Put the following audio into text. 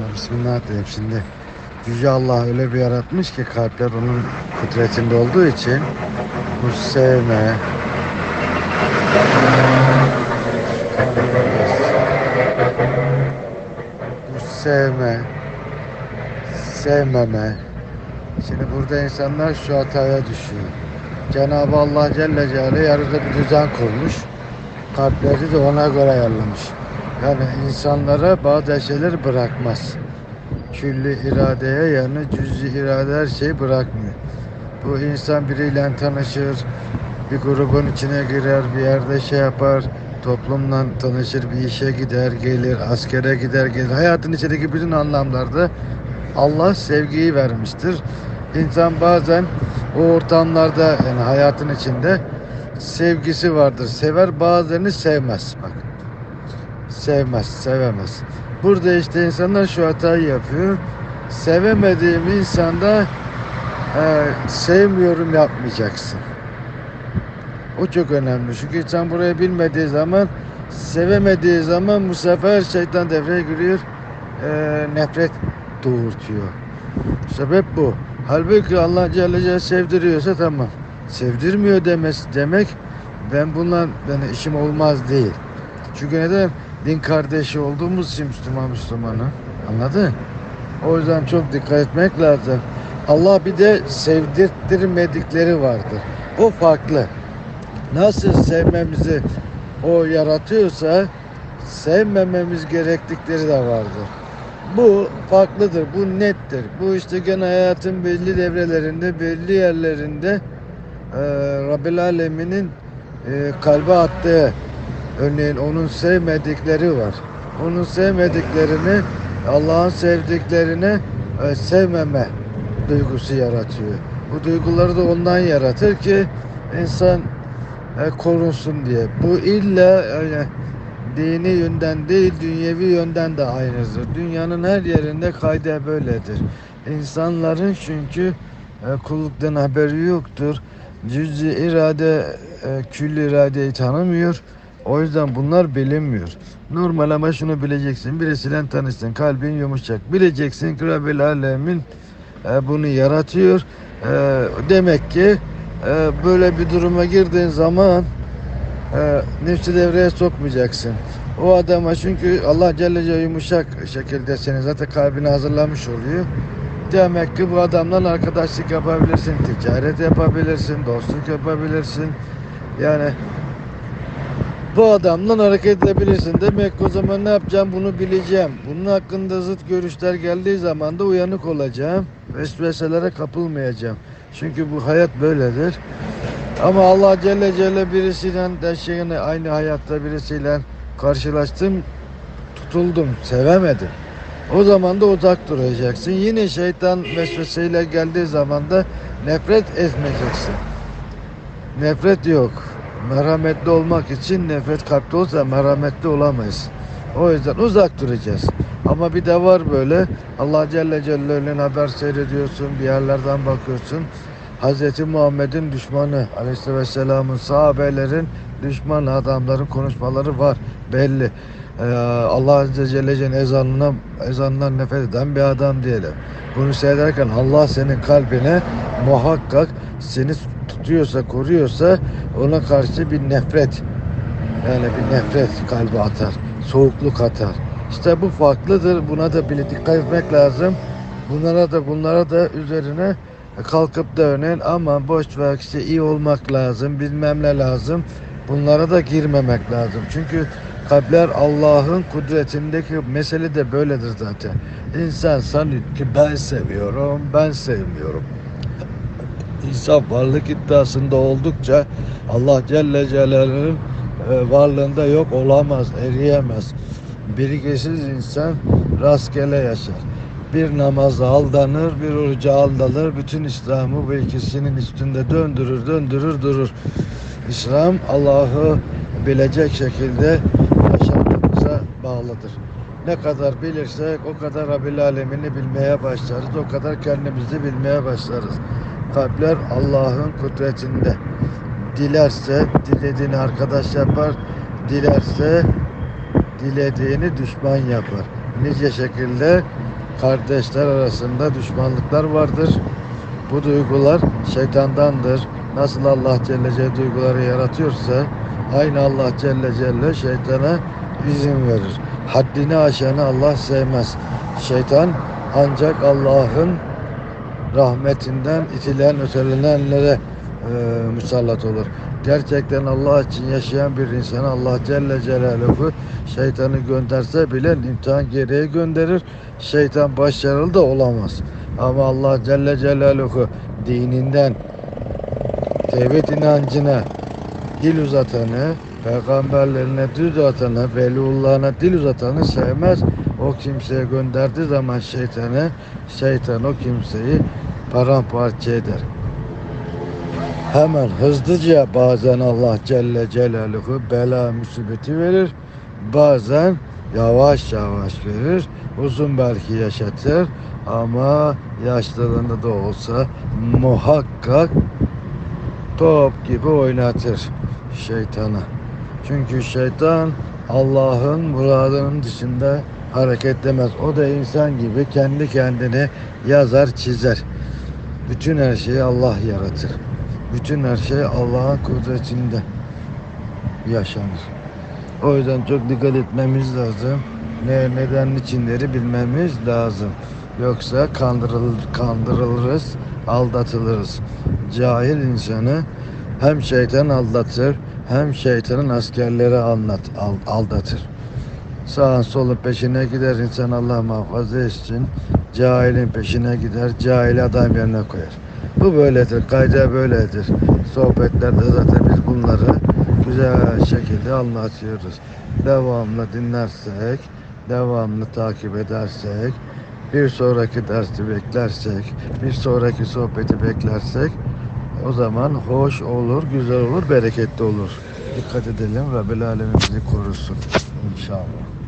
Sana Bismillah diyeyim şimdi. Yüce Allah öyle bir yaratmış ki kalpler onun kudretinde olduğu için bu sevme, bu sevme, sevmeme. Şimdi burada insanlar şu hataya düşüyor. Cenab-ı Allah Celle Celaluhu yarıda bir düzen kurmuş. Kalpleri de ona göre ayarlamış. Yani insanlara bazı şeyler bırakmaz. Külli iradeye yani cüz'i irade her şeyi bırakmıyor. Bu insan biriyle tanışır, bir grubun içine girer, bir yerde şey yapar, toplumla tanışır, bir işe gider, gelir, askere gider, gelir. Hayatın içindeki bütün anlamlarda Allah sevgiyi vermiştir. İnsan bazen o ortamlarda yani hayatın içinde sevgisi vardır. Sever bazılarını sevmez. Bak. Sevmez, sevemez. Burada işte insanlar şu hatayı yapıyor. Sevemediğim insanda e, sevmiyorum yapmayacaksın. O çok önemli. Çünkü insan burayı bilmediği zaman sevemediği zaman bu sefer şeytan devreye giriyor. e, nefret doğurtuyor. Sebep bu. Halbuki Allah Celle Celaluhu sevdiriyorsa tamam. Sevdirmiyor demesi demek ben bundan yani işim olmaz değil. Çünkü neden? Din kardeşi olduğumuz için Müslüman Müslümanı. Anladın? O yüzden çok dikkat etmek lazım. Allah bir de sevdirttirmedikleri vardır. O farklı. Nasıl sevmemizi o yaratıyorsa sevmememiz gerektikleri de vardır. Bu farklıdır, bu nettir. Bu işte gene hayatın belli devrelerinde, belli yerlerinde e, Rabbil Alemin'in e, kalbe attığı örneğin onun sevmedikleri var. Onun sevmediklerini Allah'ın sevdiklerini e, sevmeme duygusu yaratıyor. Bu duyguları da ondan yaratır ki insan e, korunsun diye. Bu illa e, dini yönden değil dünyevi yönden de aynıdır. Dünyanın her yerinde kayda böyledir. İnsanların çünkü e, kulluktan haberi yoktur. Cüz-i irade, e, külli iradeyi tanımıyor. O yüzden bunlar bilinmiyor. Normal ama şunu bileceksin. Birisiyle tanışsın. Kalbin yumuşak. Bileceksin ki Rabbil Alemin e, bunu yaratıyor. E, demek ki e, böyle bir duruma girdiğin zaman e, nefsi devreye sokmayacaksın. O adama çünkü Allah Celle Celaluhu yumuşak şekilde seni zaten kalbini hazırlamış oluyor. Demek ki bu adamdan arkadaşlık yapabilirsin, ticaret yapabilirsin, dostluk yapabilirsin. Yani bu adamdan hareket edebilirsin. Demek o zaman ne yapacağım bunu bileceğim. Bunun hakkında zıt görüşler geldiği zaman da uyanık olacağım. Vesveselere kapılmayacağım. Çünkü bu hayat böyledir. Ama Allah Celle Celle birisiyle de şeyine aynı hayatta birisiyle karşılaştım, tutuldum, sevemedim. O zaman da uzak duracaksın. Yine şeytan vesveseyle geldiği zaman da nefret etmeyeceksin. Nefret yok. Merhametli olmak için nefret kalpte olsa merhametli olamayız. O yüzden uzak duracağız. Ama bir de var böyle Allah Celle Celle'nin haber seyrediyorsun, bir yerlerden bakıyorsun. Hz. Muhammed'in düşmanı, Aleyhisselam'ın sahabelerin düşmanı adamların konuşmaları var belli. Ee, Allah Azze Celle ezanına, ezanından nefret eden bir adam diyelim. Bunu seyrederken Allah senin kalbine muhakkak seni tutuyorsa, koruyorsa ona karşı bir nefret yani bir nefret kalbi atar, soğukluk atar. İşte bu farklıdır. Buna da bile dikkat etmek lazım. Bunlara da bunlara da üzerine kalkıp da örneğin aman boş ver işte iyi olmak lazım, bilmem ne lazım. Bunlara da girmemek lazım. Çünkü kalpler Allah'ın kudretindeki mesele de böyledir zaten. İnsan sanıyor ki ben seviyorum, ben sevmiyorum. İnsan varlık iddiasında oldukça Allah Celle Celaluhu'nun e, varlığında yok olamaz, eriyemez. Birikisiz insan rastgele yaşar. Bir namaza aldanır, bir oruca aldanır. Bütün İslam'ı bu ikisinin üstünde döndürür, döndürür, durur. İslam Allah'ı bilecek şekilde bağlıdır. Ne kadar bilirsek o kadar Rabbil Alemini bilmeye başlarız. O kadar kendimizi bilmeye başlarız. Kalpler Allah'ın kudretinde. Dilerse dilediğini arkadaş yapar. Dilerse dilediğini düşman yapar. Nice şekilde kardeşler arasında düşmanlıklar vardır. Bu duygular şeytandandır. Nasıl Allah Celle Celle duyguları yaratıyorsa aynı Allah Celle Celle şeytana izin verir. Haddini aşanı Allah sevmez. Şeytan ancak Allah'ın rahmetinden itilen ötelenenlere e, musallat olur. Gerçekten Allah için yaşayan bir insan Allah Celle Celaluhu şeytanı gönderse bile imtihan gereği gönderir. Şeytan başarılı da olamaz. Ama Allah Celle Celaluhu dininden tevhid inancına dil uzatanı, peygamberlerine dil uzatanı, veliullahına dil uzatanı sevmez. O kimseye gönderdiği zaman şeytanı, şeytan o kimseyi paramparça eder. Hemen hızlıca bazen Allah Celle Celaluhu bela musibeti verir. Bazen yavaş yavaş verir. Uzun belki yaşatır ama yaşlarında da olsa muhakkak top gibi oynatır şeytanı. Çünkü şeytan Allah'ın muradının dışında hareketlemez. O da insan gibi kendi kendine yazar çizer. Bütün her şeyi Allah yaratır. Bütün her şey Allah'ın kudretinde yaşanır. O yüzden çok dikkat etmemiz lazım. Ne neden içinleri bilmemiz lazım. Yoksa kandırılır, kandırılırız, aldatılırız. Cahil insanı hem şeytan aldatır, hem şeytanın askerleri anlat, al- aldatır. Sağın solun peşine gider insan Allah muhafaza etsin. Cahilin peşine gider, cahil adam yerine koyar. Bu böyledir, kayda böyledir. Sohbetlerde zaten biz bunları güzel şekilde anlatıyoruz. Devamlı dinlersek, devamlı takip edersek, bir sonraki dersi beklersek, bir sonraki sohbeti beklersek o zaman hoş olur, güzel olur, bereketli olur. Dikkat edelim. Rabbil Alemin bizi korusun. İnşallah.